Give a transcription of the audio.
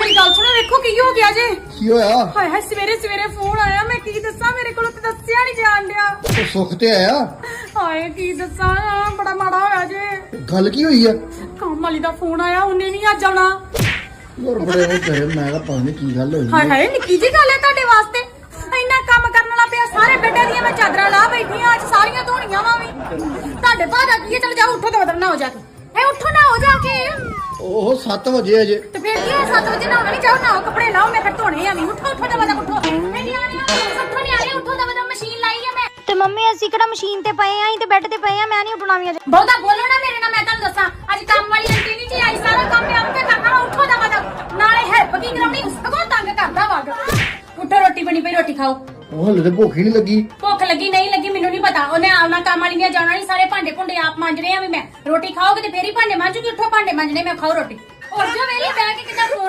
ਮੇਰੀ ਗੱਲ ਸੁਣੋ ਵੇਖੋ ਕੀ ਹੋ ਗਿਆ ਜੇ। ਕੀ ਹੋਇਆ? ਹਾਏ ਹਾਏ ਸਵੇਰੇ ਸਵੇਰੇ ਫੋਨ ਆਇਆ ਮੈਂ ਕੀ ਦੱਸਾਂ ਮੇਰੇ ਕੋਲ ਤਾਂ ਦੱਸਿਆ ਨਹੀਂ ਜਾਣ ਡਿਆ। ਉਹ ਸੁੱਖ ਤੇ ਆਇਆ? ਹਾਏ ਕੀ ਦੱਸਾਂ ਬੜਾ ਮਾੜਾ ਹੋਇਆ ਜੇ। ਗੱਲ ਕੀ ਹੋਈ ਆ? ਕੰਮ ਵਾਲੀ ਦਾ ਫੋਨ ਆਇਆ ਉਹਨੇ ਨਹੀਂ ਅੱਜ ਆਉਣਾ। ਯਾਰ ਬੜੇ ਉਹ ਕਹੇ ਮੈਂ ਤਾਂ ਪਤਾ ਨਹੀਂ ਕੀ ਗੱਲ ਹੋਈ ਹਾਏ। ਹਾਏ ਨਿੱਕੀ ਜੀ ਗੱਲ ਹੈ ਤੁਹਾਡੇ ਵਾਸਤੇ। ਇੰਨਾ ਕੰਮ ਕਰਨ ਵਾਲਾ ਪਿਆ ਸਾਰੇ ਬੈੱਡਾਂ ਦੀਆਂ ਮੈਂ ਚਾਦਰਾਂ ਲਾ ਬੈਠੀ ਆ ਅੱਜ ਸਾਰੀਆਂ ਧੋਣੀਆਂ ਵਾ ਵੀ। ਤੁਹਾਡੇ ਬਾਅਦ ਆ ਕੀ? ਚਲ ਜਾਓ ਉੱਠੋ ਤੇ ਬਦਲਣਾ ਹੋ ਜਾ ਕੇ। ਐ ਉੱਠੋ ਨਾ ਹੋ ਜਾ ਕੇ। ਉਹ 7 ਵਜੇ ਅਜੇ ਤੇ ਫੇਰ ਕੀ 7 ਵਜੇ ਨਹਾਉਣਾ ਨਹੀਂ ਜਾਓ ਨਾਓ ਕੱਪੜੇ ਲਾਓ ਮੈਂ ਫਿਰ ਧੋਣੇ ਆ ਨਹੀਂ ਉੱਠੋ ਉੱਠੋ ਦਾ ਬਦਾ ਉੱਠੋ। ਨਹੀਂ ਨਿਆਣੇ ਉੱਠੋ ਨਿਆਣੇ ਉੱਠੋ ਦਾ ਬਦਾ ਮਸ਼ੀਨ ਲਾਈ ਆ ਮੈਂ। ਤੇ ਮੰਮੀ ਅਸੀਂ ਕਿਹੜਾ ਮਸ਼ੀਨ ਤੇ ਪਏ ਆਂ ਅਸੀਂ ਤੇ ਬੈੱਡ ਤੇ ਪਏ ਆਂ ਮੈਂ ਨਹੀਂ ਉੱਠਣਾ ਵੀ ਅਜੇ। ਬਹੁਤਾ ਬੋਲੋ ਨਾ ਮੇਰੇ ਨਾਲ ਮੈਂ ਤੁਹਾਨੂੰ ਦੱਸਾਂ ਅੱਜ ਕੰਮ ਵਾਲੀ ਆਂਟੀ ਨਹੀਂ ਜੀ ਅੱਜ ਸਾਰਾ ਕੰਮ ਮੈਂ ਆਪੇ ਕਰਨਾ ਵਾ, ਉੱਠੋ ਦਾ ਬਦਾ ਨਾਲੇ ਹੈਲਪ ਕੀ ਕਰਾਉਣੀ ਸਗੋਂ ਤੰਗ ਕਰਦਾ ਵਗ ਉੱਠੋ ਰੋਟੀ ਬਣੀ ਪਈ ਰੋਟੀ ਖਾਓ। ਉਹ ਹਲੇ ਤੇ ਭੁੱਖ ਹੀ ਨਹੀਂ ਲੱਗੀ। ਭੁੱਖ ਲੱਗੀ ਨਹੀਂ ਲੱਗੀ ਮੈਨੂੰ ਨਹੀਂ ਪਤਾ। ਉਹਨੇ ਆਉਣਾ ਕੰਮ ਵਾਲੀ ਨੇ ਜਾਣਾ ਨਹੀਂ ਸਾਰੇ ਭਾਂਡੇ ਭੁੰਡੇ ਆਪ ਮਾਂਜਣੇ ਆ ਵੀ ਮੈਂ। ਰੋਟੀ ਖਾਓਗੇ ਤੇ ਫੇਰ ਹੀ ਭਾਂਡੇ ਮਾਂਜੂਗੀ ਉੱਠੋ ਭਾਂਡੇ ਮਾਂਜਣੇ ਮੈਂ ਖਾਓ ਰੋਟੀ। ਹੋਰ ਜੋ ਵੇਲੇ ਬਹਿ ਕੇ ਕਿੱਦਾਂ ਫੋਨ